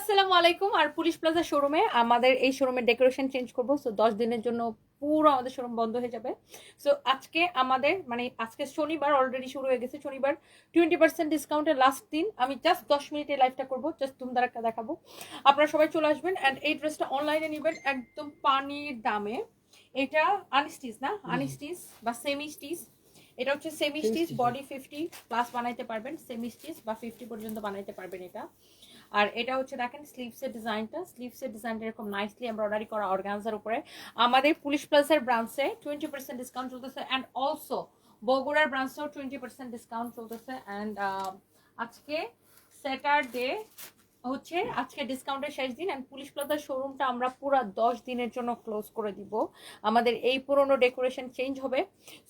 আসসালামু আলাইকুম। আর police plaza শোরুমে আমাদের এই শোরুমের ডেকোরেশন চেঞ্জ করব। সো দশ দিনের জন্য পুরো আমাদের শোরুম বন্ধ হয়ে যাবে। সো আজকে আমাদের মানে আজকে শনিবার অলরেডি শুরু হয়ে গেছে শনিবার। টোয়েন্টি পার্সেন্ট ডিসকাউন্টের লাস্ট দিন। আমি জাস্ট দশ মিনিটে লাইভটা করব। জাস্ট ধুমধারাক্কা দেখাবো। আপনারা সবাই চলে আসবেন অ্যান্ড এই ড্রেসটা অনলাইনে নেবেন একদম পানির দামে। এটা আনস্টিচ না? আনস্টিচ বা সেমি স্টিচ এটা হচ্ছে semi stitch body fifty plus বানাইতে পারবেন। সেমি স্টিচ বা ফিফটি পর্যন্ত বানাইতে পারবেন এটা। আর এটা হচ্ছে দেখেন স্লিভসের ডিজাইনটা স্লিভসের ডিজাইনটা এরকম নাইসলি এমব্রয়ডারি করা অর্গানজার উপরে। আমাদের পুলিশ প্লাসের ব্রাঞ্চে টোয়েন্টি পার্সেন্ট ডিসকাউন্ট চলতেছে অ্যান্ড অলসো বগুড়ার ব্রাঞ্চেও টোয়েন্টি পার্সেন্ট ডিসকাউন্ট চলতেছে। অ্যান্ড আজকে স্যাটারডে হচ্ছে আজকে ডিসকাউন্টের শেষ দিন অ্যান্ড পুলিশ প্লাজার শোরুমটা আমরা পুরো দশ দিনের জন্য ক্লোজ করে দিব। আমাদের এই পুরনো ডেকোরেশন চেঞ্জ হবে।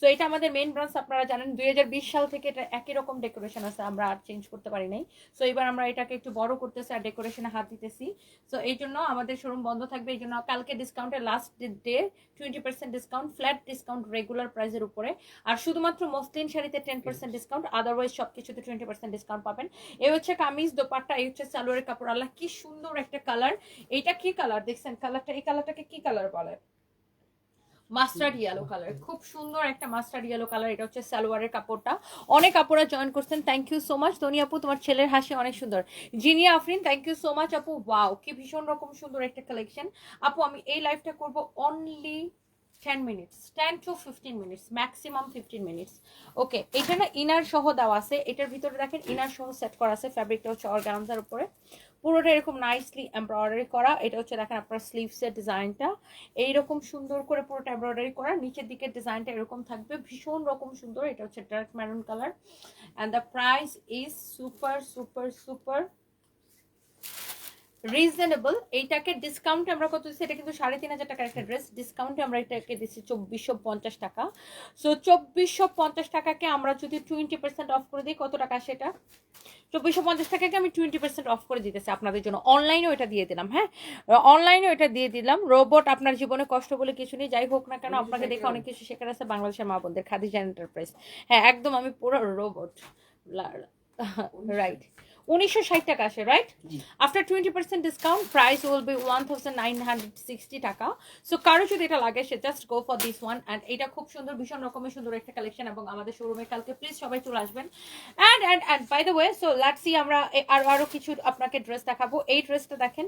সো এটা আমাদের মেইন ব্রাঞ্চ আপনারা জানেন, দুই হাজার বিশ সাল থেকে এটা একই রকম ডেকোরেশন আছে, আমরা আর চেঞ্জ করতে পারি নাই। সো এবার আমরা এটাকে একটু বড় করতেছি আর ডেকোরেশনে হাত দিতেছি। সো এই জন্য আমাদের শোরুম বন্ধ থাকবে, এই জন্য কালকে ডিসকাউন্টের last day twenty percent discount flat discount regular প্রাইসের উপরে। আর শুধুমাত্র মসলিন শাড়িতে টেন পার্সেন্ট ডিসকাউন্ট আদারওয়াইজ সব কিছুতে টোয়েন্টি পার্সেন্ট ডিসকাউন্ট পাবেন। এই হচ্ছে কামিজ, দোপাট্টা, এই হচ্ছে সালোয়ারের কাপড়। আল্লাহ, কি সুন্দর একটা কালার এইটা কি কালার দেখছেন কালারটা এই কালারটাকে কি কালার বলে? মাস্টার্ড ইয়েলো কালার খুব সুন্দর একটা মাস্টার্ড ইয়েলো কালার এটা হচ্ছে সালোয়ারের কাপড়টা। অনেক আপুরা জয়েন করছেন। থ্যাংক ইউ সো মাচ ধনী আপু, তোমার ছেলের হাসি অনেক সুন্দর। Zinia Afrin thank you so much আপু ওয়াও কি ভীষণ রকম সুন্দর একটা কালেকশন আপু, আমি এই লাইভটা করব only ten minutes ten to fifteen minutes maximum fifteen minutes okay এটা না ইনার সহ দেওয়া আছে, এটার ভিতরে দেখেন ইনার সহ সেট করা আছে ফ্যাব্রিকটা হচ্ছে অর্গানজার উপরে। পুরোটা এরকম নাইসলি এমব্রয়ডারি করা, এটা হচ্ছে দেখেন আপনার স্লিভসের ডিজাইনটা এইরকম সুন্দর করে পুরোটা এমব্রয়ডারি করা, নিচের দিকে ডিজাইনটা এরকম থাকবে, ভীষণ রকম সুন্দর, এটা হচ্ছে dark maroon colour and the price is super super super reasonable এইটাকে ডিসকাউন্ট আমরা কত দিচ্ছি? এটা কিন্তু সাড়ে তিন হাজার টাকার একটা ড্রেস ডিসকাউন্টে আমরা এটাকে দিচ্ছি চব্বিশশো পঞ্চাশ টাকা। সো চব্বিশশো পঞ্চাশ টাকাকে আমরা যদি টোয়েন্টি পার্সেন্ট অফ করে দিই কত টাকা সেটা? চব্বিশশো পঞ্চাশ টাকাকে আমি টোয়েন্টি পার্সেন্ট অফ করে দিতেছি আপনাদের জন্য। অনলাইনেও এটা দিয়ে দিলাম হ্যাঁ? অনলাইনেও এটা দিয়ে দিলাম। রোবট আপনার জীবনে কষ্ট বলে কিছু নেই যাই হোক না কেন আপনাকে দেখে অনেক কিছু শেখার আছে বাংলাদেশের মা বোনদের খাদিজা এন্টারপ্রাইজ হ্যাঁ একদম আমি পুরো রোবট রাইট উনিশশো ষাট টাকা আসে right after twenty percent discount price will be one thousand nine hundred sixty টাকা। সো কারও যদি এটা লাগে সে just go for this one and এটা খুব সুন্দর ভীষণ রকমের সুন্দর একটা কালেকশন এবং আমাদের শোরুমে কালকে প্লিজ সবাই চলে আসবেন। And and and by the way so লাটসি আমরা আরও আরও কিছু আপনাকে ড্রেস দেখাবো। এই ড্রেসটা দেখেন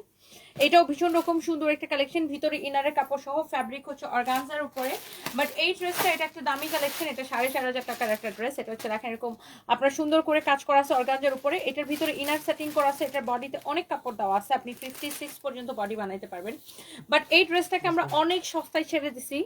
এটাও ভীষণ রকম সুন্দর একটা কালেকশন ভিতরে ইনারের কাপড় সহ ফ্যাব্রিক হচ্ছে অর্গানজার উপরে। বাট এই ড্রেসটা এটা একটা দামি কালেকশন এটা সাড়ে চার হাজার টাকার একটা ড্রেস এটা হচ্ছে দেখেন এরকম আপনার সুন্দর করে কাজ করা আছে অর্গানজার উপরে। এটার ভিতরে ইনার সেটিং করা আছে, এটার বডিতে অনেক কাপড় দেওয়া আছে, আপনি ফিফটি সিক্স পর্যন্ত বডি বানাইতে পারবেন। বাট এই ড্রেসটাকে আমরা অনেক সস্তায় ছেড়ে দিছি।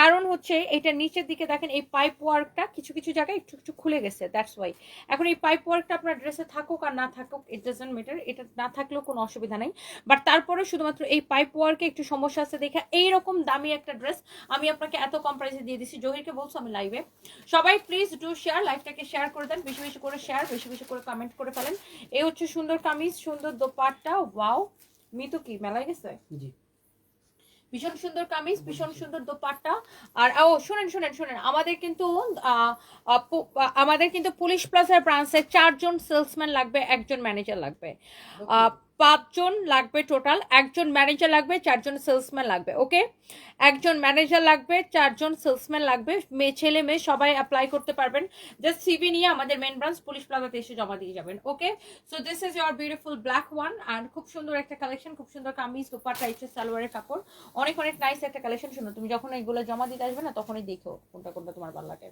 কারণ হচ্ছে, এটা নিচের দিকে দেখেন, এই পাইপ ওয়ার্কটা কিছু কিছু জায়গায় একটু একটু খুলে গেছে দ্যাটস ওয়াই এখন এই পাইপ ওয়ার্কটা আপনার ড্রেসে থাকুক আর না থাকুক ইট ডাজন্ট ম্যাটার এটা না থাকলেও কোনো অসুবিধা নেই। বাট তারপরে শুধুমাত্র এই পাইপ ওয়ার্কে একটু সমস্যা আছে, দেখে এইরকম দামি একটা ড্রেস আমি আপনাকে এত কম প্রাইসে দিয়ে দিছি। জহিরকে বলছো আমি লাইভে সবাই প্লিজ ডু শেয়ার লাইভটাকে শেয়ার করে দেন, বেশি বেশি করে শেয়ার বেশি বেশি করে কমেন্ট করে ফেলেন। এই হচ্ছে সুন্দর কামিজ সুন্দর দোপাট্টা। ওয়াও! মিতু কি মেলায় গেছে? জি। ভীষণ সুন্দর কামিজ ভীষণ সুন্দর দোপাট্টা। আর ও শুনেন শুনেন শুনেন। আমাদের কিন্তু আমাদের কিন্তু পুলিশ প্লাসের ব্রাঞ্চে চারজন সেলসম্যান লাগবে একজন ম্যানেজার লাগবে। আহ, পাঁচজন লাগবে টোটাল একজন ম্যানেজার লাগবে চারজন সেলসম্যান লাগবে ওকে একজন ম্যানেজার লাগবে চারজন সেলসম্যান লাগবে মেয়ে ছেলে মেয়ে সবাই অ্যাপ্লাই করতে পারবেন। জাস্ট সিভি নিয়ে আমাদের মেন ব্রাঞ্চ পুলিশ প্লাজাতে এসে জমা দিয়ে যাবেন okay so this is your beautiful black one and খুব সুন্দর একটা কালেকশন খুব সুন্দর কামিজ দুপাট্টা হচ্ছে সালোয়ারের কাপড়। অনেক অনেক নাইস একটা কালেকশন শুনো তুমি যখন এগুলো জমা দিতে আসবে না তখনই দেখো কোনটা কোনটা তোমার ভালো লাগে।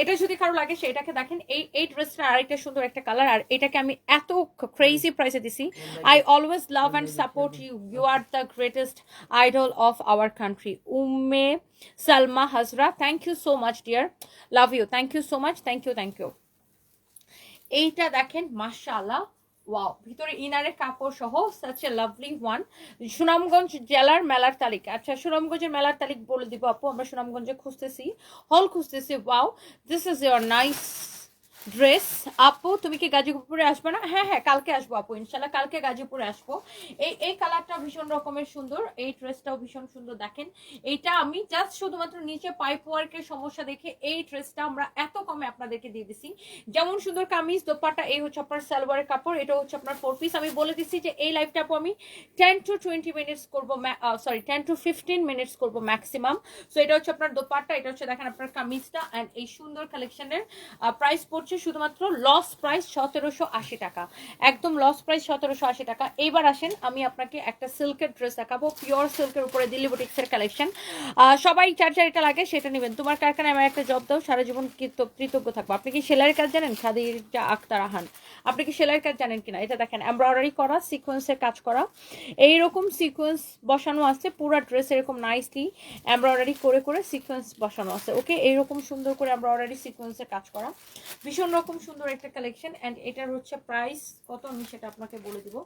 এটা যদি কারও লাগে সেটাকে দেখেন এই এই ড্রেসটা আরেকটা সুন্দর একটা কালার আর এটাকে আমি এত ক্রেজি প্রাইসে দিছি। I always love and support you you are the greatest idol of our country Umme Salma Hazra thank you so much dear love you thank you so much thank you thank you এইটা দেখেন, মাশাআল্লাহ। Wow ভিতরে ইনারের কাপড় সহ such a lovely one Sunamganj জেলার মেলার তালিক। আচ্ছা সুনামগঞ্জের মেলার তালিক বলে দিব আপু, আমরা সুনামগঞ্জে খুঁজতেছি হল খুঁজতেছি। Wow this is your nice dress. আপু, তুমি কি গাজীপুরে আসবে না? হ্যাঁ হ্যাঁ কালকে আসব আপু ইনশাল্লাহ কালকে গাজীপুরে আসব। এই এই কালারটা ভীষণ রকমের সুন্দর, এই ড্রেসটাও ভীষণ সুন্দর, দেখেন। এইটা আমি জাস্ট শুধুমাত্র নিচে পাইপ ওয়ার্কের সমস্যা দেখে এই ড্রেসটা আমরা এত কমে আপনাদেরকে দিয়ে দিছি। যেমন সুন্দর কামিজ দোপাটা এই হচ্ছে আপনার সালোয়ারের কাপড়, এটা হচ্ছে আপনার ফোর পিস আমি বলে দিচ্ছি যে এই লাইফটা আপু আমি টেন টু টোয়েন্টি মিনিটস করব sorry ten to fifteen minutes করব ম্যাক্সিমাম সো এটা হচ্ছে আপনার দোপাট্টা, এটা হচ্ছে দেখেন আপনার কামিজটা। অ্যান্ড এই সুন্দর কালেকশনের প্রাইস পড়ছে শুধুমাত্র লস প্রাইস সতেরোশো আশি টাকা। একদম লস প্রাইস সতেরোশো আশি টাকা। এইবার আসেন, আমি আপনাকে একটা সিল্কের ড্রেস দেখাবো পিওর সিল্কের উপরে দিল্লি বুটিক্সের কালেকশন সবাই চার চার এটা লাগে, সেটা নেবেন। তোমার কারখানায় আমার একটা জব দাও, সারা জীবন কৃতজ্ঞ থাকব। আপনি কি সেলাইয়ের কাজ জানেন? খাদির আক্তার আহান। আপনি কি সেলাইয়ের কাজ জানেন কিনা? এটা দেখেন এমব্রয়ডারি করা সিকোয়েন্সের কাজ করা। এইরকম সিকোয়েন্স বসানো আছে, পুরো ড্রেস এরকম নাইসলি এমব্রয়ডারি করে করে সিকোয়েন্স বসানো আছে। ওকে, এইরকম সুন্দর করে এমব্রয়ডারি সিকোয়েন্সের কাজ করা। ভীষণ রকম সুন্দর একটা কালেকশন অ্যান্ড এটার হচ্ছে প্রাইস কত আমি সেটা আপনাকে বলে দিব।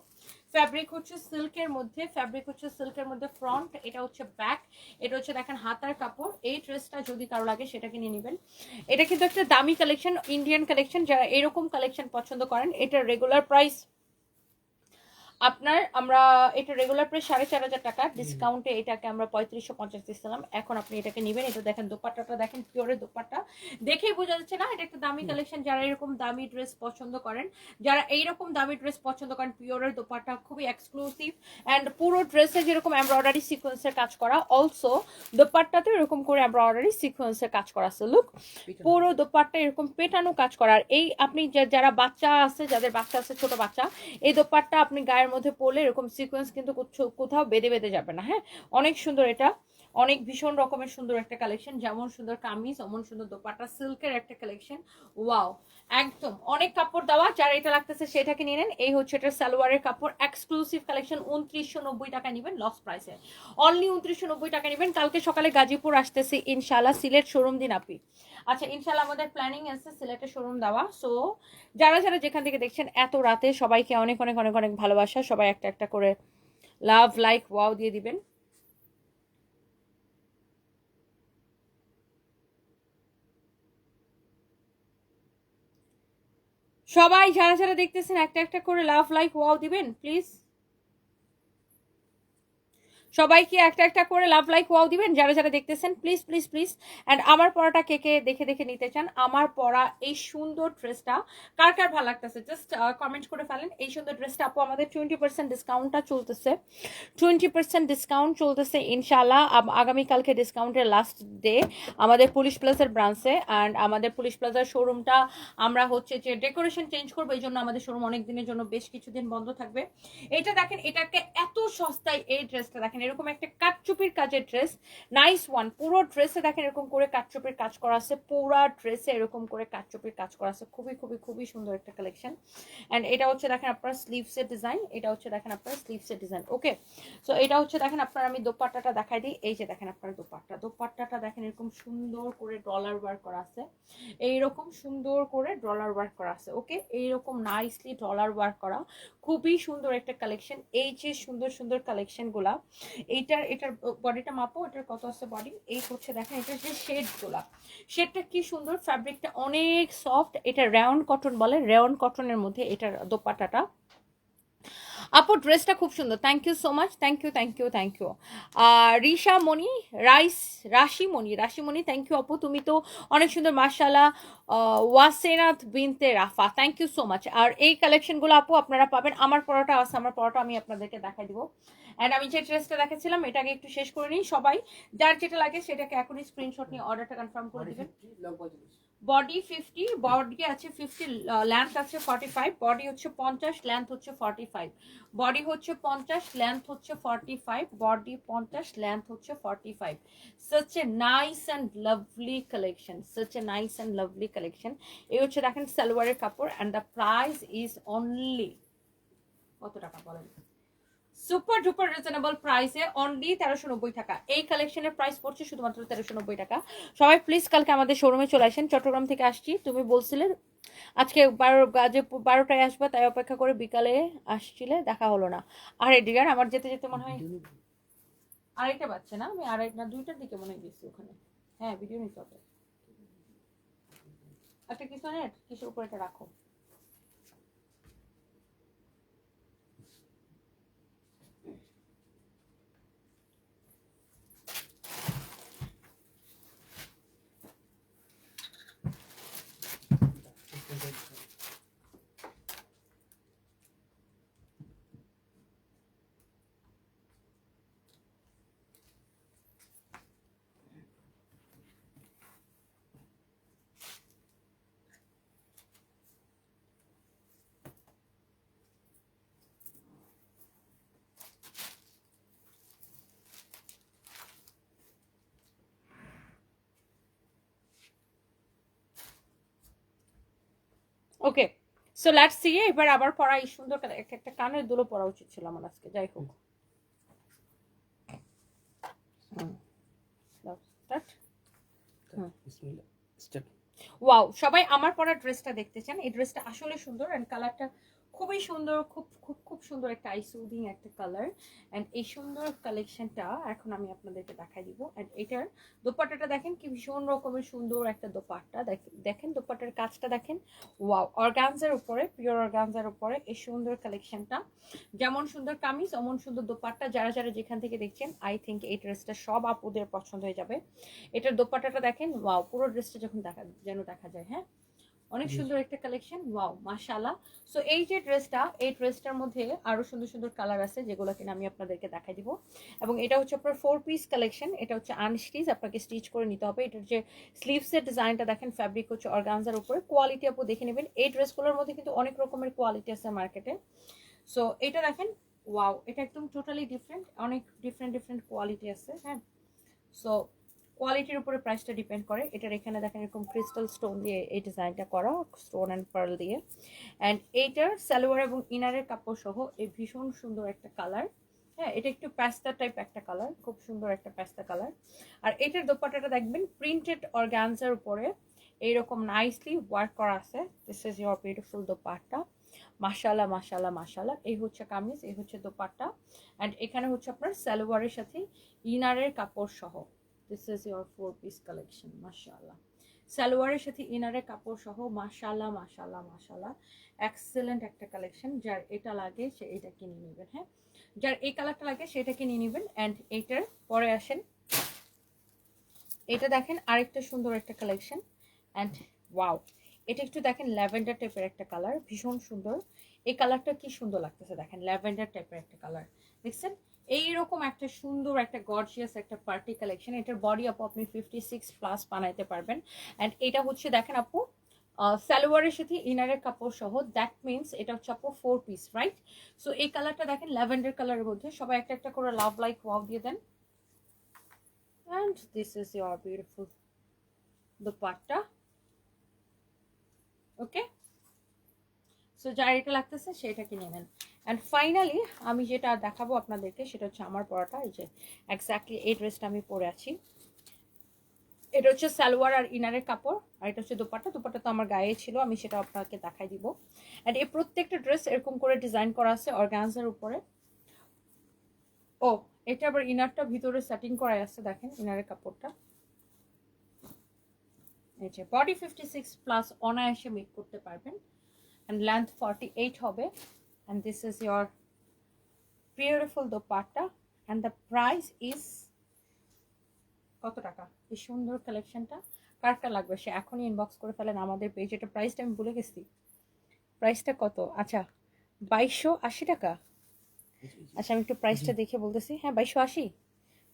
ফ্যাব্রিক হচ্ছে সিল্কের মধ্যে ফ্যাব্রিক হচ্ছে সিল্কের মধ্যে ফ্রন্ট এটা হচ্ছে ব্যাক এটা হচ্ছে দেখেন হাতার কাপড়। এই ড্রেসটা যদি কারও লাগে সেটাকে নিয়ে নেবেন। এটা কিন্তু একটা দামি কালেকশন ইন্ডিয়ান কালেকশন যারা এরকম কালেকশন পছন্দ করেন, এটা রেগুলার প্রাইস আপনার আমরা এটা রেগুলার প্রাইস সাড়ে চার হাজার টাকা। ডিসকাউন্টে এটাকে আমরা পঁয়ত্রিশশো পঞ্চাশ দিচ্ছিলাম। এখন আপনি এটাকে নেবেন। এটা দেখেন দোপাট্টাটা দেখেন পিওরের দোপাট্টা। দেখেই বোঝা যাচ্ছে না এটা একটা দামি কালেকশন যারা এরকম দামি ড্রেস পছন্দ করেন যারা এইরকম দামি ড্রেস পছন্দ করেন পিওরের দোপাট্টা খুবই এক্সক্লুসিভ অ্যান্ড পুরো ড্রেসে যেরকম এমব্রয়ডারি সিকোয়েন্সের কাজ করা অলসো দোপাট্টাতে এরকম করে এমব্রয়ডারি সিকোয়েন্সের কাজ করা আছে। লুক পুরো দোপাট্টা এরকম পেটানো কাজ করার এই আপনি যা- যারা বাচ্চা আছে যাদের বাচ্চা আছে ছোট বাচ্চা এই দোপাট্টা আপনি গায়ের মধ্যে পড়লে এরকম সিকোয়েন্স কিন্তু কোথাও- বেঁধে বেঁধে যাবে না হ্যাঁ? অনেক সুন্দর এটা। অনেক ভীষণ রকমের সুন্দর একটা কালেকশন যেমন সুন্দর কামিজ, অমন সুন্দর দোপাটা সিল্কের একটা কালেকশন ওয়াও একদম অনেক কাপড় দেওয়া, যার এটা লাগতেছে সেটাকে নিয়ে নেন। এই হচ্ছে এটা সালোয়ারের কাপড় এক্সক্লুসিভ কালেকশন উনত্রিশশো নব্বই টাকা নেবেন লস প্রাইসে অনলি উনত্রিশশো নব্বই টাকা নেবেন। কালকে সকালে গাজীপুর আসতেছি ইনশাল্লাহ সিলেট শোরুম দিন আপনি। আচ্ছা ইনশাল্লাহ আমাদের প্ল্যানিং আছে সিলেটের শোরুম দেওয়া। সো যারা যারা যেখান থেকে দেখছেন, এত রাতে সবাইকে অনেক অনেক অনেক অনেক ভালোবাসা। সবাই একটা একটা করে লাভ লাইক ওয়াও দিয়ে দিবেন। সবাই যারা যারা দেখতেছেন একটা একটা করে লাভ লাইক ওয়াও দিবেন প্লিজ সবাইকে একটা একটা করে লাভ লাইক ওয়াও দিবেন। যারা যারা দেখতেছেন প্লিজ প্লিজ প্লিজ অ্যান্ড আমার পড়াটা কে কে দেখে দেখে নিতে চান, আমার পড়া এই সুন্দর ড্রেসটা কার কার ভালো লাগতেছে? জাস্ট কমেন্ট করে ফেলেন। এই সুন্দর ড্রেসটা আপু, আমাদের টোয়েন্টি পার্সেন্ট ডিসকাউন্টটা চলতেছে। টোয়েন্টি পার্সেন্ট ডিসকাউন্ট চলতেছে ইনশাল্লাহ আগামীকালকে ডিসকাউন্টের লাস্ট ডে আমাদের পুলিশ প্লাজার ব্রাঞ্চে অ্যান্ড আমাদের পুলিশ প্লাজার শোরুমটা আমরা হচ্ছে যে ডেকোরেশন চেঞ্জ করব, এই জন্য আমাদের শোরুম অনেক দিনের জন্য বেশ কিছুদিন বন্ধ থাকবে। এটা দেখেন, এটাকে এত সস্তায় এই ড্রেসটা দেখেন এরকম একটা কাটচুপির কাজের ড্রেস নাইস ওয়ান পুরো ড্রেসে দেখেন এরকম করে কাটচুপির কাজ করা আছে, পুরা ড্রেসে এরকম করে কাটচুপির কাজ করা আছে, খুবই খুবই খুবই সুন্দর একটা কালেকশন অ্যান্ড এটা হচ্ছে দেখেন আপনার স্লিভসের ডিজাইন এটা হচ্ছে দেখেন আপনার স্লিভসের ডিজাইন ওকে সো এটা হচ্ছে দেখেন আপনার আমি দোপাট্টাটা দেখাই দিই, এই যে দেখেন আপনার দোপাট্টা, দোপাট্টাটা দেখেন এরকম সুন্দর করে ডলার ওয়ার্ক করা আছে, এইরকম সুন্দর করে ডলার ওয়ার্ক করা আছে ওকে এইরকম নাইসলি ডলার ওয়ার্ক করা, খুবই সুন্দর একটা কালেকশন এই যে সুন্দর সুন্দর কালেকশনগুলা এইটার এটার বডিটা মাপো, এটার কত আছে বডি এই হচ্ছে দেখেন, এটার যে শেড গোলাপ শেডটা কি সুন্দর? ফ্যাব্রিকটা অনেক সফট এটা রাউন্ড কটন বলে। রাউন্ড কটনের মধ্যে এটার দোপাট্টাটা আপু ড্রেসটা খুব সুন্দর thank you so much thank you thank you thank you Risha Moni rice Rashimoni Rashimoni thank you আপু তুমি তো অনেক সুন্দর মার্শাল্লাহ Wasenath Binte Rafa thank you so much আর এই কালেকশনগুলো আপু আপনারা পাবেন আমার পড়াটা আছে আমার পড়াটা আমি আপনাদেরকে দেখাই দিব অ্যান্ড আমি যে ড্রেসটা দেখাচ্ছিলাম এটাকে একটু শেষ করে নিই সবাই যার যেটা লাগে সেটাকে এখনই স্ক্রিনশট নিয়ে অর্ডারটা কনফার্ম করে দিবেন বডি ফিফটি বডি আছে ফিফটি লেন্থ আছে ফর্টি ফাইভ বডি হচ্ছে পঞ্চাশ লেন্থ হচ্ছে ফর্টি ফাইভ বডি হচ্ছে পঞ্চাশ লেন্থ হচ্ছে ফর্টি ফাইভ বডি পঞ্চাশ লেন্থ হচ্ছে forty five such a nice and lovely collection such a nice and lovely collection এই হচ্ছে দেখেন সালোয়ারের কাপড় and the price is only কত টাকা বলেন? সুপার ডুপার রিজনেবল প্রাইসে অনলি তেরোশো নব্বই টাকা। এই কালেকশনের প্রাইস পড়ছে শুধুমাত্র তেরোশো নব্বই টাকা। সবাই প্লিজ কালকে আমাদের শোরুমে চলে আসেন। চট্টগ্রাম থেকে আসছি। তুমি বলছিলে আজকে বারো গাজে বারোটায় আসবে তাই অপেক্ষা করে বিকালে আসছিলে দেখা হলো না। আরে ডিয়ার আমার যেতে যেতে মনে হয় আড়াইটা বাচ্চা না? আমি আড়াই না দুইটার দিকে মনে হয় গেছি ওখানে। হ্যাঁ ভিডিও নিতে হবে একটা কিছু কিসের উপর এটা রাখো? ওকে সো লেটস সি এবার আবার পড়া এই সুন্দর এক একটা কানের দুলো পড়া উচিত ছিল আমার আজকে যাই হোক। ওয়াও সবাই আমার পরা ড্রেসটা দেখতে চান এই ড্রেসটা আসলে সুন্দর এন্ড কালারটা খুবই সুন্দর, খুব খুব খুব সুন্দর একটা আই সুদিং একটা কালার অ্যান্ড এই সুন্দর কালেকশনটা এখন আমি আপনাদেরকে দেখাই দিব। অ্যান্ড এটার দোপাট্টাটা দেখেন কি ভীষণ রকমের সুন্দর একটা দোপাট্টা। দেখ- দেখেন দোপাট্টার কাজটা দেখেন। ওয়াও অর্গানজার উপরে পিওর অর্গানজার উপরে এই সুন্দর কালেকশনটা যেমন সুন্দর কামিজ, অমন সুন্দর দোপাট্টা। যারা যারা যেখান থেকে দেখছেন আই থিঙ্ক এই ড্রেসটা সব আপুদের পছন্দ হয়ে যাবে। এটার দোপাট্টাটা দেখেন ওয়াও পুরো ড্রেসটা যখন দেখা, যেন দেখা যায় হ্যাঁ? অনেক সুন্দর একটা কালেকশন ওয়াও মাশাআল্লাহ। সো এই যে ড্রেসটা এই ড্রেসটার মধ্যে আরও সুন্দর সুন্দর কালার আছে যেগুলো কিনা আমি আপনাদেরকে দেখাই দিব। এবং এটা হচ্ছে আপনার ফোর পিস কালেকশন এটা হচ্ছে আনস্টিচ আপনাকে স্টিচ করে নিতে হবে। এটার যে স্লিভসের ডিজাইনটা দেখেন ফ্যাব্রিক হচ্ছে অর্গানজার উপরে। কোয়ালিটি আপু দেখে নেবেন এই ড্রেসগুলোর মধ্যে কিন্তু অনেক রকমের কোয়ালিটি আছে মার্কেটে সো এটা দেখেন ওয়াও এটা একদম টোটালি ডিফারেন্ট অনেক ডিফারেন্ট ডিফারেন্ট কোয়ালিটি আছে হ্যাঁ। সো কোয়ালিটির উপরে প্রাইসটা ডিপেন্ড করে। এটার এখানে দেখেন এরকম ক্রিস্টাল স্টোন দিয়ে এই ডিজাইনটা করা স্টোন অ্যান্ড পার্ল দিয়ে। অ্যান্ড এইটার সালোয়ার এবং ইনারের কাপড় সহ এই ভীষণ সুন্দর একটা কালার হ্যাঁ এটা একটু প্যাস্তা টাইপ একটা কালার খুব সুন্দর একটা প্যাস্তা কালার আর এটার দোপাট্টাটা দেখবেন প্রিন্টেড অর্গানজার উপরে। এইরকম নাইসলি ওয়ার্ক করা আছে। This is your beautiful dupatta. মাশাল্লাহ মাশাল্লাহ মাশাল্লাহ এই হচ্ছে কামিজ, এই হচ্ছে দোপাট্টা। অ্যান্ড এখানে হচ্ছে আপনার সালোয়ারের সাথে ইনারের কাপড় সহ this is your four piece collection মাশাল্লাহ সালোয়ারের সাথে ইনারের কাপড় সহ মাশাল্লাহ মাশাল্লাহ মাশাল্লাহ এক্সেলেন্ট একটা কালেকশন যার এটা লাগে, সে এটা কিনে নেবেন হ্যাঁ? যার এই কালারটা লাগে সেটা কিনে নেবেন অ্যান্ড এইটার পরে আসেন। এটা দেখেন আরেকটা সুন্দর একটা কালেকশন অ্যান্ড ওয়াও এটা একটু দেখেন ল্যাভেন্ডার টাইপের একটা কালার ভীষণ সুন্দর। এই কালারটা কি সুন্দর লাগতেছে দেখেন, ল্যাভেন্ডার টাইপের একটা কালার দেখছেন? এইরকম একটা সুন্দর, একটা গর্জিয়াস একটা পার্টি কালেকশন এটার বডি আপু আপনি ফিফটি সিক্স প্লাস বানাইতে পারবেন। অ্যান্ড এটা হচ্ছে, দেখেন আপু সালোয়ারের সাথে ইনারের কাপড় সহ। দ্যাট মিনস এটা হচ্ছে আপু ফোর পিস রাইট সো এই কালারটা দেখেন ল্যাভেন্ডার কালারের মধ্যে। সবাই একটা একটা করে লাভ লাইক ওয়াও দিয়ে দেন। And this is your beautiful dupatta. Okay so যার এটা লাগতেছে সেটা কিনে নেন। অ্যান্ড ফাইনালি আমি যেটা দেখাবো আপনাদেরকে, সেটা হচ্ছে আমার পরাটা, এই যে এক্স্যাক্টলি এই ড্রেসটা আমি পরে আছি। এটা হচ্ছে সালোয়ার আর ইনারের কাপড়, আর এটা হচ্ছে দোপাট্টা। দোপাট্টা তো আমার গায়ে ছিল, আমি সেটা আপনাকে দেখাই দিব। অ্যান্ড এই প্রত্যেকটা ড্রেস এরকম করে ডিজাইন করা আছে অর্গানজার উপরে। ও, এটা আবার ইনারটা ভিতরে সেটিং করা আছে, দেখেন ইনারের কাপড়টা। এই যে বডি ফিফটি সিক্স প্লাস অনায়াসে মেক করতে পারবেন। অ্যান্ড লেন্থ ফর্টি এইট হবে। And this is your beautiful dupatta and the price is কত টাকা? এই সুন্দর কালেকশনটা কারটা লাগবে? সে এখনই ইনবক্স করে ফেলেন আমাদের পেজ এটা প্রাইসটা আমি ভুলে গেছি। প্রাইসটা কত? আচ্ছা বাইশশো আশি টাকা। আচ্ছা আমি একটু প্রাইসটা দেখে বলতেছি। হ্যাঁ বাইশশো আশি।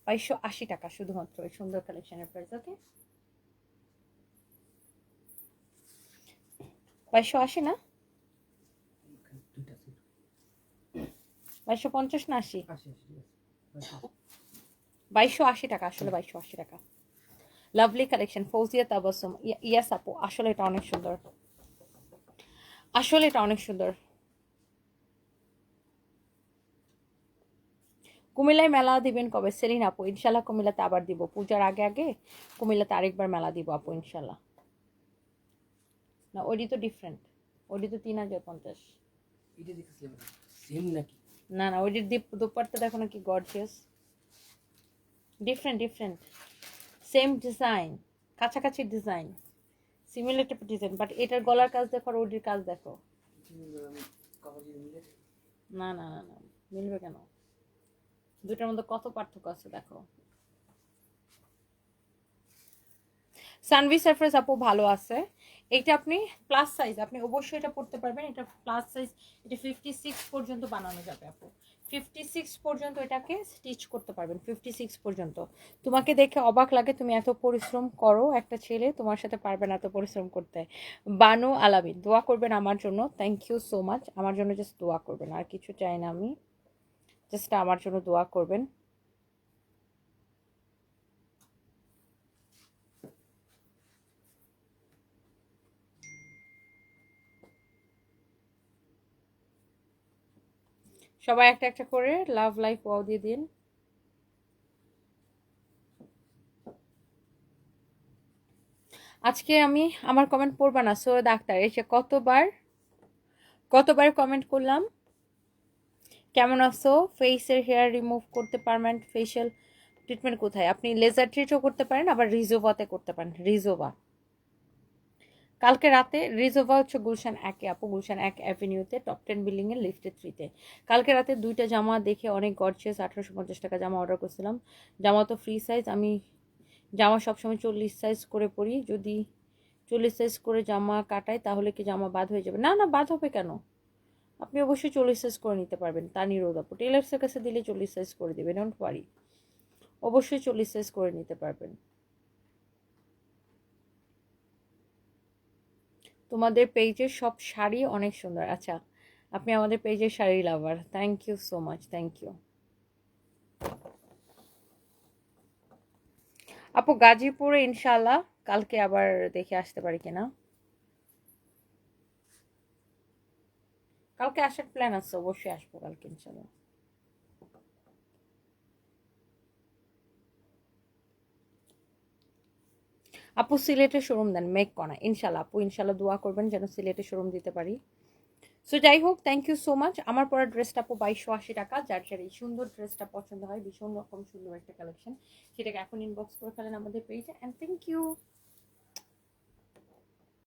বাইশশো আশি টাকা শুধুমাত্র এই সুন্দর কালেকশনের প্রাইস ওকে বাইশশো আশি না দুইটা আছে বাইশশো পঞ্চাশ না আশি? বাইশশো। আশি টাকা আসলে বাইশশো আশি টাকা। Lovely collection Fouzia Tabassum yes আপু আসলে এটা অনেক সুন্দর। আসলে এটা অনেক সুন্দর। কুমিল্লায় মেলা দিবেন কবে? সেলিন আপু ইনশাল্লাহ কুমিল্লাতে আবার দিব। পূজার আগে আগে কুমিল্লাতে আরেকবার মেলা দিব আপু ইনশাল্লাহ। না ওডি তো ডিফারেন্ট ওডি তো তিন হাজার পঞ্চাশ। এটা সেম নাকি? না না ওইটির দীপ দুপারটা দেখো নাকি gorgeous different different same design কাছাকাছি ডিজাইন সিমিলার ডিজাইন বাট এটার গলার কাজ দেখো আর ওটির কাজ দেখো। না না না না, মিলবে কেন? দুটার মধ্যে কত পার্থক্য আছে দেখো। সানভি সারফেস আপু ভালো আছে। এটা আপনি প্লাস সাইজ আপনি অবশ্যই এটা পড়তে পারবেন, এটা প্লাস সাইজ এটা ফিফটি সিক্স পর্যন্ত বানানো যাবে আপু। ফিফটি সিক্স পর্যন্ত এটাকে স্টিচ করতে পারবেন ফিফটি সিক্স পর্যন্ত। তোমাকে দেখে অবাক লাগে, তুমি এত পরিশ্রম করো একটা ছেলে, তোমার সাথে পারবে না এত পরিশ্রম করতে। বানু আলামি দোয়া করবেন আমার জন্য থ্যাংক ইউ সো মাচ আমার জন্য জাস্ট দোয়া করবেন, আর কিছু চাই না আমি। জাস্ট আমার জন্য দোয়া করবেন। সবাই একটা একটা করে লাভ লাইফ ওয়াও দিয়ে দিন। আজকে আমি আমার কমেন্ট পড়বা না সো ডাক্তার এসে কতবার কতবার কমেন্ট করলাম? কেমন আছো? ফেসের হেয়ার রিমুভ করতে পারমেন্ট ফেশিয়াল ট্রিটমেন্ট কোথায়? আপনি লেজার ট্রিটও করতে পারেন, আবার রিজোভাতে করতে পারেন, রিজোভা। কালকে রাতে রিজোভা হচ্ছে গুলশান একে আপু গুলশান এক অ্যাভিনিউতে টপ টেন বিল্ডিংয়ের লিফটে থ্রিতে কালকে রাতে দুইটা জামা দেখে অনেক গরচেস আঠারোশো পঞ্চাশ টাকা জামা অর্ডার করছিলাম। জামা তো ফ্রি সাইজ আমি জামা সবসময় চল্লিশ সাইজ করে পরি। যদি চল্লিশ সাইজ করে জামা কাটাই, তাহলে কি জামা বাদ হয়ে যাবে? না না, বাদ হবে কেন? আপনি অবশ্যই চল্লিশ সাইজ করে নিতে পারবেন, তা নিরোধ আপু। টেলার্সের কাছে দিলে চল্লিশ সাইজ করে দেবে ডোন্ট ওয়ারি অবশ্যই চল্লিশ সাইজ করে নিতে পারবেন। তোমাদের পেজের সব শাড়ি অনেক সুন্দর। আচ্ছা আপনি আমাদের পেজের sari lover thank you so much thank you আপু, গাজীপুরে ইনশাল্লাহ কালকে আবার দেখে আসতে পারি কিনা? কালকে আসার প্ল্যান আছে, অবশ্যই আসব কালকে ইনশাল্লাহ আপু সিলেটে শোরুম দেন মেক কনা ইনশাল্লাহ আপু ইনশাল্লাহ দোয়া করবেন যেন সিলেটে শোরুম দিতে পারি। সো যাই হোক থ্যাংক ইউ সো মাচ আমার পরা ড্রেসটা আপু বাইশশো আশি টাকা, যার যার এই সুন্দর ড্রেসটা পছন্দ হয়, ভীষণ রকম সুন্দর একটা কালেকশন সেটাকে এখন ইনবক্স করে ফেলেন আমাদের পেজে অ্যান্ড থ্যাংক ইউ